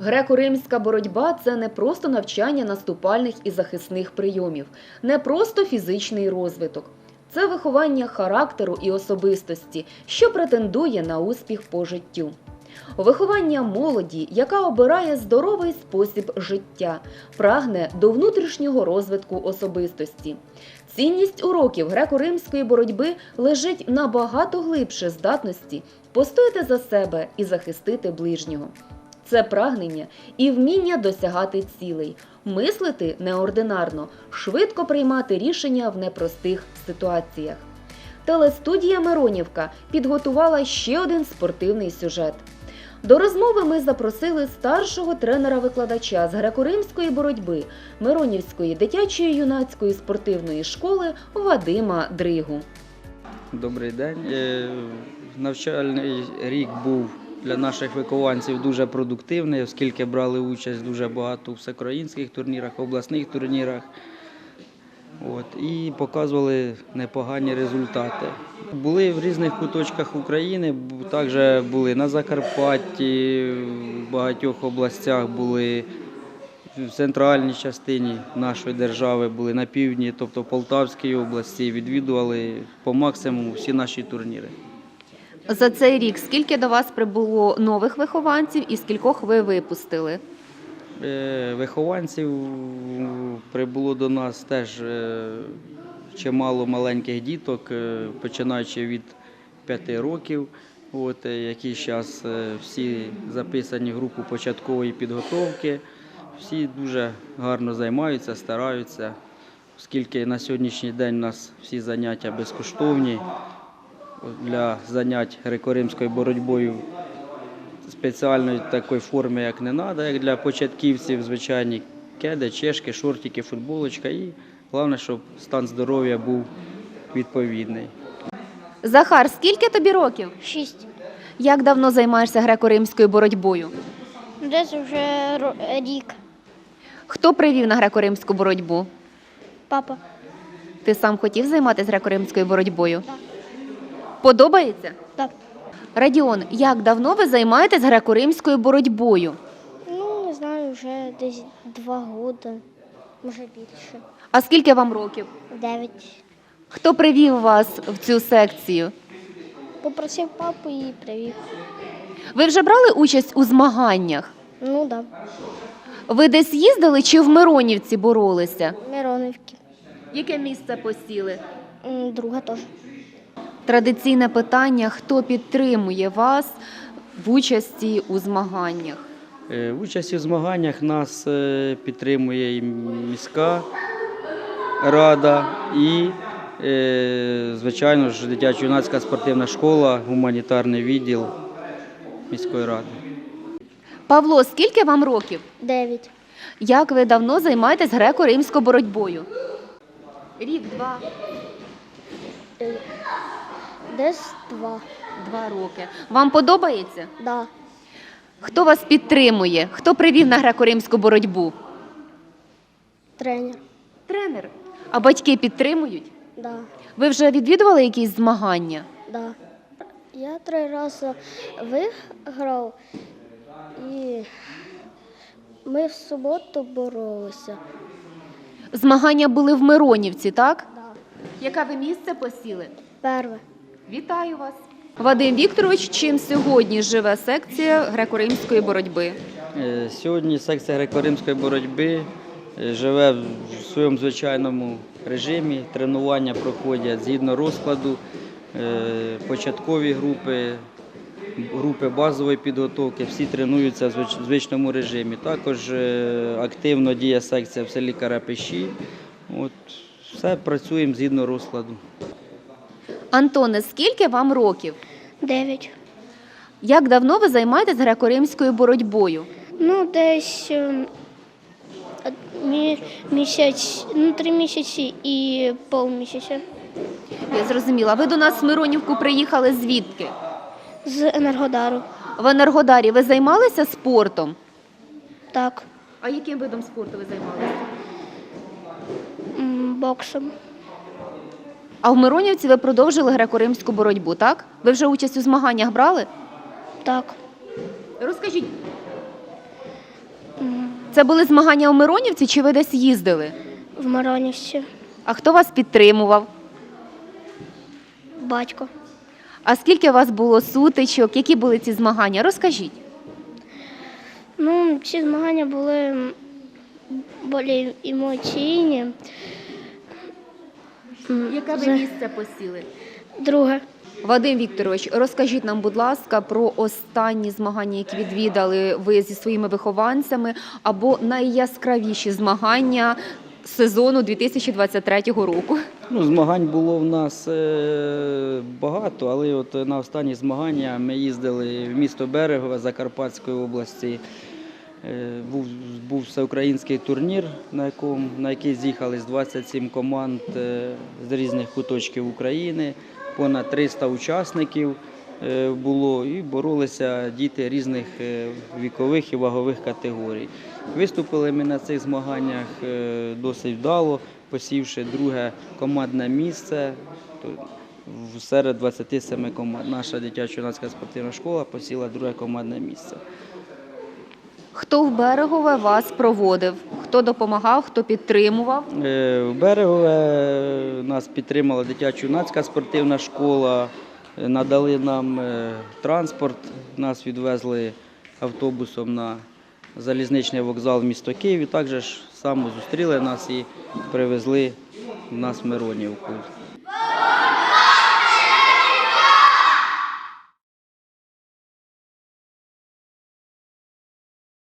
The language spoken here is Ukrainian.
Греко-римська боротьба це не просто навчання наступальних і захисних прийомів, не просто фізичний розвиток. Це виховання характеру і особистості, що претендує на успіх по життю. Виховання молоді, яка обирає здоровий спосіб життя, прагне до внутрішнього розвитку особистості. Цінність уроків греко-римської боротьби лежить набагато глибше здатності постояти за себе і захистити ближнього. Це прагнення і вміння досягати цілей, мислити неординарно, швидко приймати рішення в непростих ситуаціях. Телестудія Миронівка підготувала ще один спортивний сюжет. До розмови ми запросили старшого тренера-викладача з греко-римської боротьби Миронівської дитячої юнацької спортивної школи Вадима Дригу. Добрий день. Е, Навчальний рік був для наших вихованців дуже продуктивний, оскільки брали участь дуже багато у всеукраїнських турнірах, обласних турнірах. От, і показували непогані результати. Були в різних куточках України, також були на Закарпатті, в багатьох областях були в центральній частині нашої держави, були на півдні, тобто в Полтавській області, відвідували по максимуму всі наші турніри. За цей рік скільки до вас прибуло нових вихованців і скількох ви випустили? Е, Вихованців прибуло до нас теж е, чимало маленьких діток, е, починаючи від 5 років, от, які зараз всі записані в групу початкової підготовки. Всі дуже гарно займаються, стараються, оскільки на сьогоднішній день у нас всі заняття безкоштовні. Для занять греко-римською боротьбою спеціальної такої форми, як не треба, як для початківців, звичайні кеди, чешки, шортики, футболочка. І головне, щоб стан здоров'я був відповідний. Захар, скільки тобі років? Шість. Як давно займаєшся греко-римською боротьбою? Десь вже рік. Хто привів на греко-римську боротьбу? Папа. Ти сам хотів займатися греко-римською боротьбою? Так. Подобається? Так. Радіон, як давно ви займаєтесь греко-римською боротьбою? Ну, не знаю, вже десь два роки, може більше. А скільки вам років? Дев'ять. Хто привів вас в цю секцію? Попросив папу і привів. Ви вже брали участь у змаганнях? Ну да. Ви десь їздили чи в Миронівці боролися? Миронівки. Яке місце посіли? М, Друга теж. Традиційне питання: хто підтримує вас в участі у змаганнях? Е, В участі в змаганнях нас е, підтримує і міська рада і, е, звичайно ж, дитячо-юнацька спортивна школа, гуманітарний відділ міської ради. Павло, скільки вам років? Дев'ять. Як ви давно займаєтесь греко-римською боротьбою? Рік, два, Десь два. два роки. Вам подобається? Да. Хто вас підтримує? Хто привів на греко-римську боротьбу? Тренер. Тренер. А батьки підтримують? Да. Ви вже відвідували якісь змагання? Да. Я три рази виграв і ми в суботу боролися. Змагання були в Миронівці, так? Да. Яке ви місце посіли? Перше. Вітаю вас. Вадим Вікторович, чим сьогодні живе секція греко-римської боротьби? Е, Сьогодні секція греко-римської боротьби е, живе в своєму звичайному режимі. Тренування проходять згідно розкладу, е, початкові групи, групи базової підготовки, всі тренуються в звичному режимі. Також активно діє секція в селі Карапеші. От, все працюємо згідно розкладу. Антоне, скільки вам років? Дев'ять. Як давно ви займаєтесь греко-римською боротьбою? Ну, десь ем, мі- місяць, ну, три місяці і полмісяця. Я зрозуміла. Ви до нас в Миронівку приїхали звідки? З Енергодару. В Енергодарі ви займалися спортом? Так. А яким видом спорту ви займалися? М, Боксом. А в Миронівці ви продовжили греко-римську боротьбу, так? Ви вже участь у змаганнях брали? Так. Розкажіть. Це були змагання у Миронівці чи ви десь їздили? В Маронівці. А хто вас підтримував? Батько. А скільки у вас було сутичок? Які були ці змагання? Розкажіть. Ну, ці змагання були більш емоційні. М, за- місце посіли? Друге. Вадим Вікторович, розкажіть нам, будь ласка, про останні змагання, які відвідали ви зі своїми вихованцями, або найяскравіші змагання сезону 2023 року. Ну, змагань було в нас е, багато, але от на останні змагання ми їздили в місто Берегове Закарпатської області. Е, Був, був всеукраїнський турнір, на, якому, на який з'їхались 27 команд е, з різних куточків України, понад 300 учасників е, було і боролися діти різних вікових і вагових категорій. Виступили ми на цих змаганнях досить вдало, посівши друге командне місце. Серед 27 команд наша дитячо-юнацька спортивна школа посіла друге командне місце. Хто в берегове вас проводив? Хто допомагав, хто підтримував? Е, В Берегове нас підтримала дитячо-юнацька спортивна школа, е, надали нам е, транспорт, нас відвезли автобусом на залізничний вокзал в місто Київ. І також само зустріли нас і привезли в нас Миронівку.